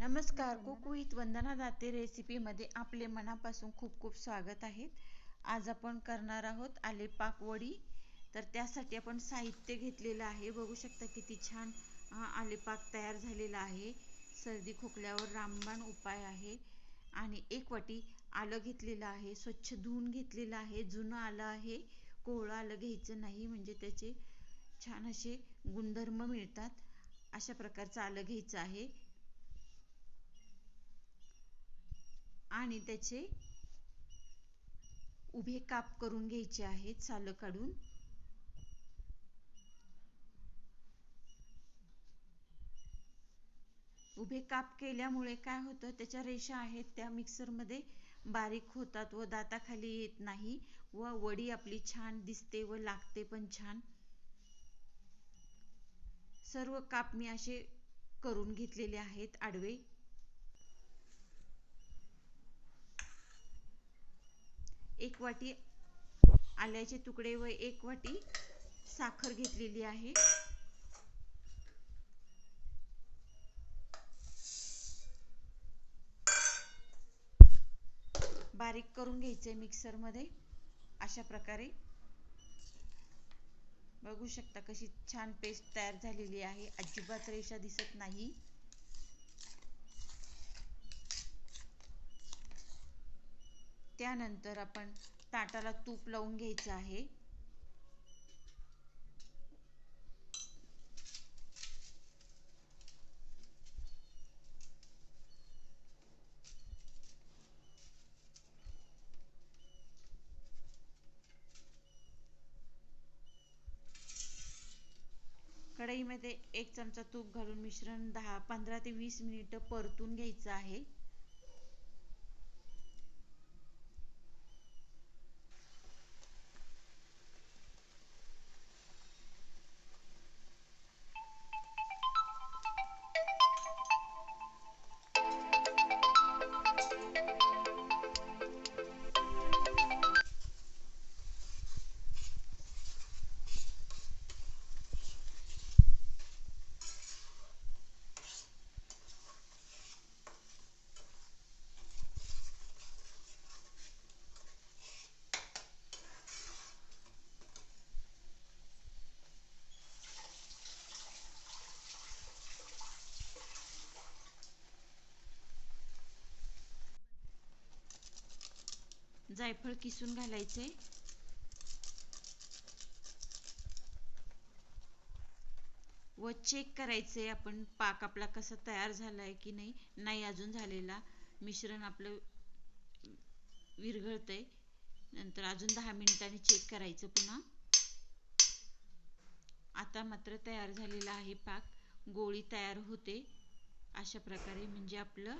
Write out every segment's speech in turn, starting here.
नमस्कार cook with Vandana Date रेसिपीमध्ये आपले मनापासून खूप खूप स्वागत आहे. आज आपण करणार आहोत आले पाकवडी तर त्यासाठी आपण साहित्य घेतलेलं आहे. बघू शकता किती छान हा तयार झालेला आहे. सर्दी खोकल्यावर रामबाण उपाय आहे. आणि एक वाटी आलं घेतलेलं आहे. स्वच्छ धुवून घेतलेलं आहे. जुनं आलं आहे. कोवळं आलं घ्यायचं नाही. म्हणजे त्याचे छान असे गुणधर्म मिळतात. अशा प्रकारचं आलं घ्यायचं आहे. आणि त्याचे उभे काप करून घ्यायचे आहेत सालं काढून. उभे काप केल्यामुळे काय होतं त्याच्या रेषा आहेत त्या मिक्सरमध्ये बारीक होतात व दाताखाली येत नाही व वडी आपली छान दिसते व लागते पण छान. सर्व काप मी असे करून घेतलेले आहेत आडवे. एक वाटी आल्याचे तुकडे व एक वाटी साखर घेतलेली आहे. बारीक करून घ्यायचे मिक्सरमध्ये अशा प्रकारे. बघू शकता कशी छान पेस्ट तयार झालेली आहे. अजिबात रेषा दिसत नाही. त्यानंतर आपण ताटाला तूप लावून घ्यायचं आहे. कढईमध्ये एक चमचा तूप घालून मिश्रण दहा पंधरा ते वीस मिनिट परतून घ्यायचं आहे. जायफळ किसून घालायचे. व चेक करायचे आपण पाक आपला कसा तयार झालाय की नाही. नाही अजून झालेला. मिश्रण आपलं विरघळतंय. नंतर अजून दहा मिनिटांनी चेक करायचं पुन्हा. आता मात्र तयार झालेला आहे पाक. गोळी तयार होते. अशा प्रकारे म्हणजे आपलं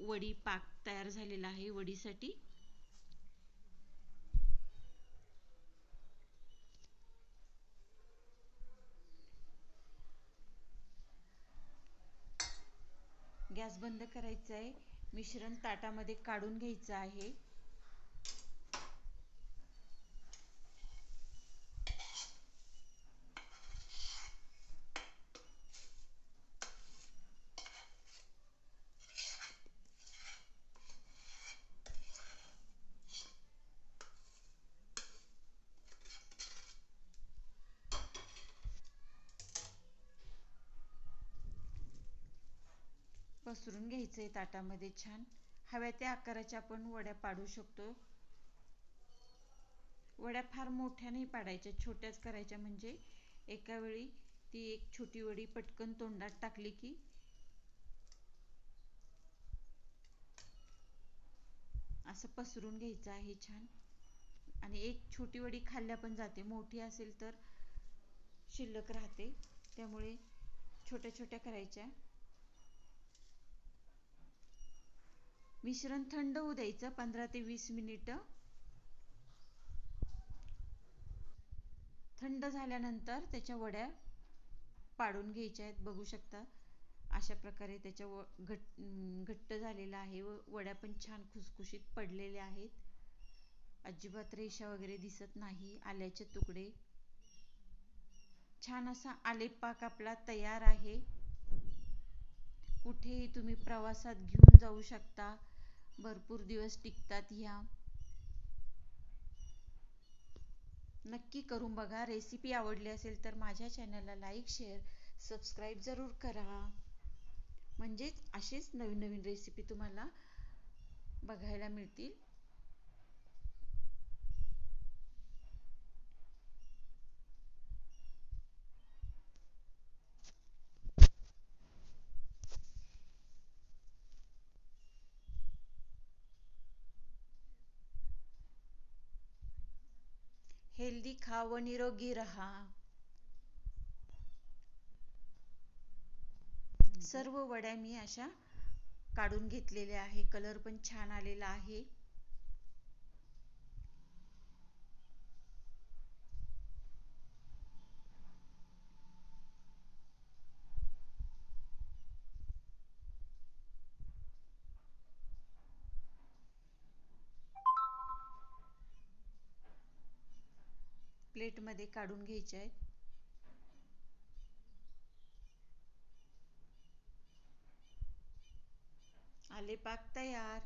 वडी पाक तयार झालेला आहे वडीसाठी. गॅस बंद करायचा आहे मिश्रण ताटामध्ये काढून घ्यायचं आहे. पसरून घ्यायचं आहे ताटामध्ये छान. हव्या त्या आकाराच्या आपण वड्या पाडू शकतो. वड्या फार मोठ्या नाही पाडायच्या छोट्याच करायच्या. म्हणजे एका वेळी ती एक छोटी वडी पटकन तोंडात टाकली की असं पसरून घ्यायचं आहे छान. आणि एक छोटी वडी खाल्ल्या पण जाते. मोठी असेल तर शिल्लक राहते. त्यामुळे छोट्या छोट्या करायच्या. मिश्रण थंड होऊ द्यायचं पंधरा ते वीस मिनिटं. थंड झाल्यानंतर त्याच्या वड्या पाडून घ्यायच्या आहेत बघू शकता. अशा प्रकारे त्याच्या व घट घट्ट झालेला आहे. व वड्या पण छान खुसखुशीत पडलेल्या आहेत. अजिबात रेषा वगैरे दिसत नाही आल्याचे तुकडे. छान असा आलेपाक आपला तयार आहे. कुठेही तुम्ही प्रवासात घेऊन जाऊ शकता. भरपूर दिवस टिकतात ह्या. नक्की करून बघा. रेसिपी आवडली असेल तर माझ्या चॅनलला लाईक शेअर सबस्क्राईब जरूर करा. म्हणजेच असेच नवीन नवीन रेसिपी तुम्हाला बघायला मिळतील. हेल्दी खा व निरोगी राहा. सर्व वड्या मी अशा काढून घेतलेल्या आहे. कलर पण छान आलेला आहे. प्लेटमध्ये काढून घ्यायचे आहेत. आले पाक तयार.